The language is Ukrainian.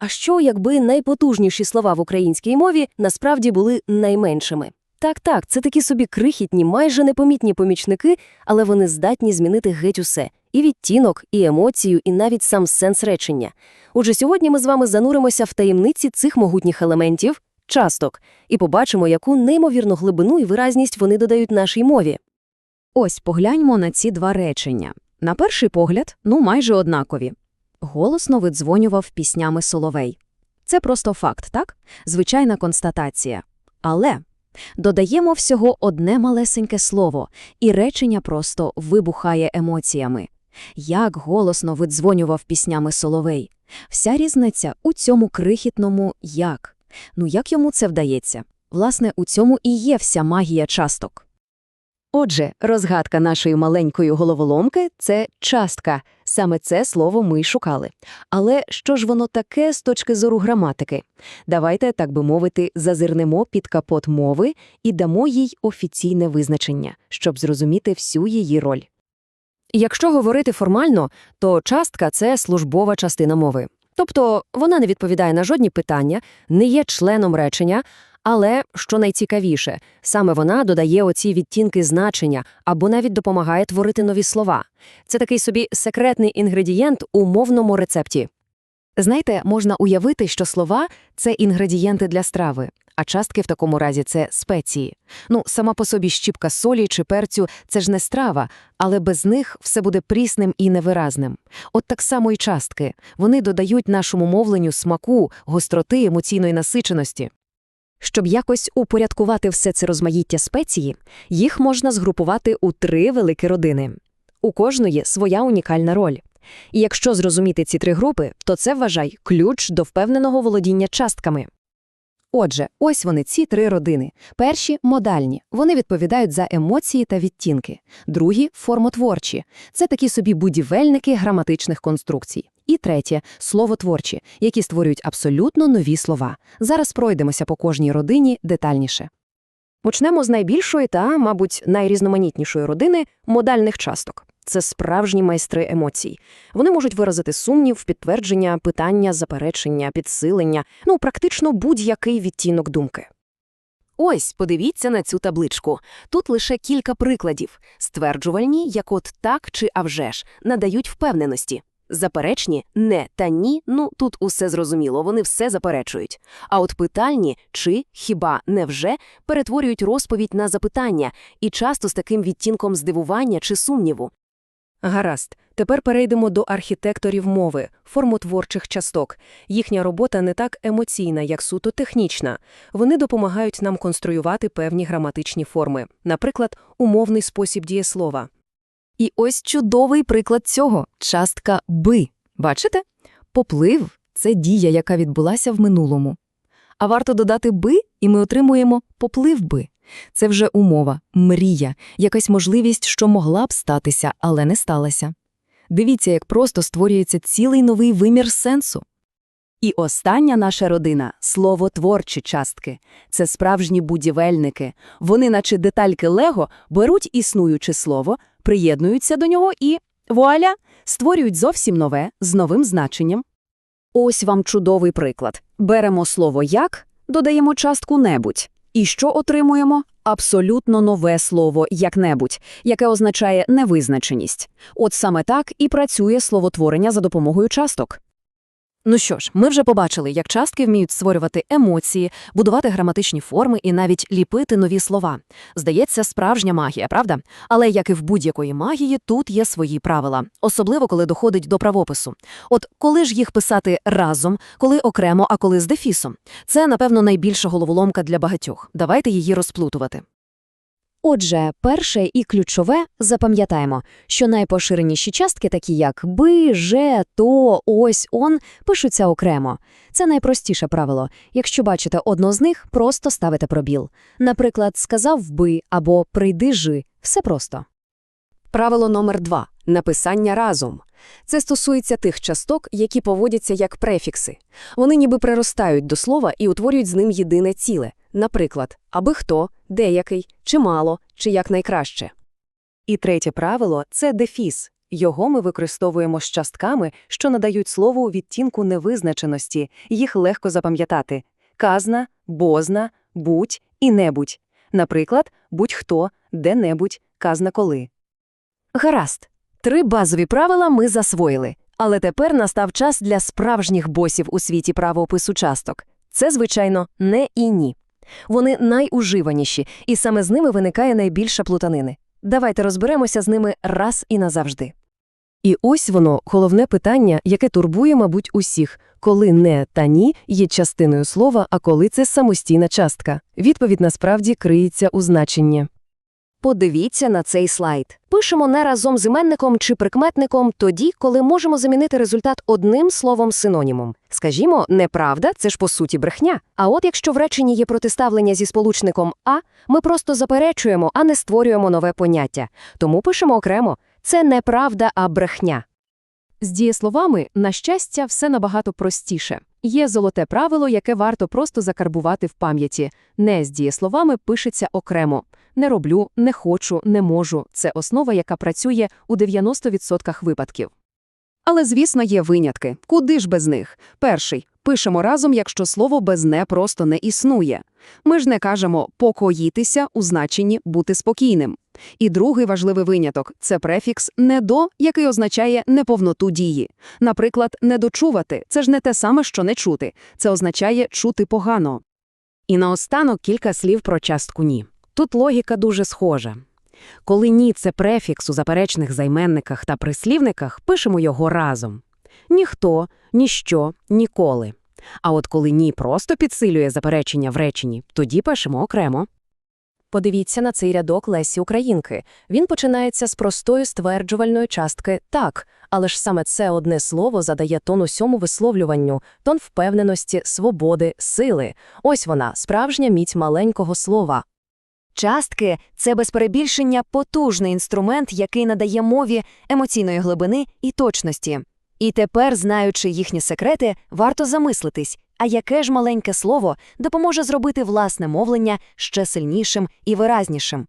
А що, якби найпотужніші слова в українській мові насправді були найменшими? Так, так, це такі собі крихітні, майже непомітні помічники, але вони здатні змінити геть усе – і відтінок, і емоцію, і навіть сам сенс речення. Отже, сьогодні ми з вами зануримося в таємниці цих могутніх елементів – часток, і побачимо, яку неймовірну глибину і виразність вони додають нашій мові. Ось погляньмо на ці два речення. На перший погляд, ну майже однакові. Голосно видзвонював піснями Соловей. Це просто факт, так? Звичайна констатація. Але додаємо всього одне малесеньке слово, і речення просто вибухає емоціями. Як голосно видзвонював піснями Соловей. Вся різниця у цьому крихітному «як». Ну як йому це вдається? Власне, у цьому і є вся магія часток. Отже, розгадка нашої маленької головоломки – це частка. Саме це слово ми й шукали. Але що ж воно таке з точки зору граматики? Давайте, так би мовити, зазирнемо під капот мови і дамо їй офіційне визначення, щоб зрозуміти всю її роль. Якщо говорити формально, то частка – це службова частина мови. Тобто вона не відповідає на жодні питання, не є членом речення, але, що найцікавіше, саме вона додає оці відтінки значення або навіть допомагає творити нові слова. Це такий собі секретний інгредієнт у мовному рецепті. Знаєте, можна уявити, що слова – це інгредієнти для страви, а частки в такому разі – це спеції. Ну, сама по собі щіпка солі чи перцю – це ж не страва, але без них все буде прісним і невиразним. От так само і частки. Вони додають нашому мовленню смаку, гостроти, емоційної насиченості. Щоб якось упорядкувати все це розмаїття спеції, їх можна згрупувати у три великі родини. У кожної своя унікальна роль. І якщо зрозуміти ці три групи, то це, вважай, ключ до впевненого володіння частками. Отже, ось вони, ці три родини. Перші – модальні. Вони відповідають за емоції та відтінки. Другі – формотворчі. Це такі собі будівельники граматичних конструкцій. І третє – словотворчі, які створюють абсолютно нові слова. Зараз пройдемося по кожній родині детальніше. Почнемо з найбільшої та, мабуть, найрізноманітнішої родини – модальних часток. Це справжні майстри емоцій. Вони можуть виразити сумнів, підтвердження, питання, заперечення, підсилення, ну, практично будь-який відтінок думки. Ось, подивіться на цю табличку. Тут лише кілька прикладів. Стверджувальні, як от так чи а ж, надають впевненості. Заперечні не та ні, ну тут усе зрозуміло, вони все заперечують. А от питальні чи хіба не вже перетворюють розповідь на запитання і часто з таким відтінком здивування чи сумніву. Гаразд, тепер перейдемо до архітекторів мови, формотворчих часток. Їхня робота не так емоційна, як суто технічна. Вони допомагають нам конструювати певні граматичні форми, наприклад, умовний спосіб дієслова. І ось чудовий приклад цього – частка «би». Бачите? Поплив – це дія, яка відбулася в минулому. А варто додати «би» і ми отримуємо «поплив би». Це вже умова, мрія, якась можливість, що могла б статися, але не сталася. Дивіться, як просто створюється цілий новий вимір сенсу. І остання наша родина – словотворчі частки. Це справжні будівельники. Вони, наче детальки Лего, беруть існуюче слово, приєднуються до нього і, вуаля, створюють зовсім нове, з новим значенням. Ось вам чудовий приклад. Беремо слово «як», додаємо частку «небудь». І що отримуємо? Абсолютно нове слово «як-небудь», яке означає невизначеність. От саме так і працює словотворення за допомогою часток. Ну що ж, ми вже побачили, як частки вміють створювати емоції, будувати граматичні форми і навіть ліпити нові слова. Здається, справжня магія, правда? Але, як і в будь-якої магії, тут є свої правила, особливо коли доходить до правопису. От коли ж їх писати разом, коли окремо, а коли з дефісом? Це, напевно, найбільша головоломка для багатьох. Давайте її розплутувати. Отже, перше і ключове запам'ятаємо, що найпоширеніші частки, такі як би, же, то, ось, он, пишуться окремо. Це найпростіше правило. Якщо бачите одно з них, просто ставите пробіл. Наприклад, сказав би або прийди жи. Все просто. Правило номер два – написання разом. Це стосується тих часток, які поводяться як префікси. Вони ніби приростають до слова і утворюють з ним єдине ціле. Наприклад, аби хто, деякий, чимало, чи якнайкраще. І третє правило – це дефіс. Його ми використовуємо з частками, що надають слову відтінку невизначеності, їх легко запам'ятати. Казна, бозна, будь і небудь. Наприклад, будь-хто, де-небудь, казна коли. Гаразд. Три базові правила ми засвоїли. Але тепер настав час для справжніх босів у світі правоопису часток. Це, звичайно, не і ні. Вони найуживаніші, і саме з ними виникає найбільша плутанини. Давайте розберемося з ними раз і назавжди. І ось воно, головне питання, яке турбує, мабуть, усіх. Коли не та ні є частиною слова, а коли це самостійна частка. Відповідь насправді криється у значенні. Подивіться на цей слайд. Пишемо не разом з іменником чи прикметником тоді, коли можемо замінити результат одним словом-синонімом. Скажімо, неправда – це ж по суті брехня. А от якщо в реченні є протиставлення зі сполучником «а», ми просто заперечуємо, а не створюємо нове поняття. Тому пишемо окремо – це не правда, а брехня. З дієсловами, на щастя, все набагато простіше. Є золоте правило, яке варто просто закарбувати в пам'яті. Не з дієсловами пишеться окремо. Не роблю, не хочу, не можу – це основа, яка працює у 90% випадків. Але, звісно, є винятки. Куди ж без них? Перший – пишемо разом, якщо слово без «не» просто не існує. Ми ж не кажемо «покоїтися» у значенні «бути спокійним». І другий важливий виняток – це префікс «не до», який означає неповноту дії. Наприклад, «недочувати» – це ж не те саме, що «не чути». Це означає «чути погано». І наостанок кілька слів про частку «ні». Тут логіка дуже схожа. Коли «ні» – це префікс у заперечних займенниках та прислівниках, пишемо його разом. Ніхто, ніщо, ніколи. А от коли «ні» просто підсилює заперечення в реченні, тоді пишемо окремо. Подивіться на цей рядок Лесі Українки. Він починається з простої стверджувальної частки «так», але ж саме це одне слово задає тон усьому висловлюванню, тон впевненості, свободи, сили. Ось вона, справжня міць маленького слова. Частки це без перебільшення потужний інструмент, який надає мові емоційної глибини і точності. І тепер, знаючи їхні секрети, варто замислитись, а яке ж маленьке слово допоможе зробити власне мовлення ще сильнішим і виразнішим.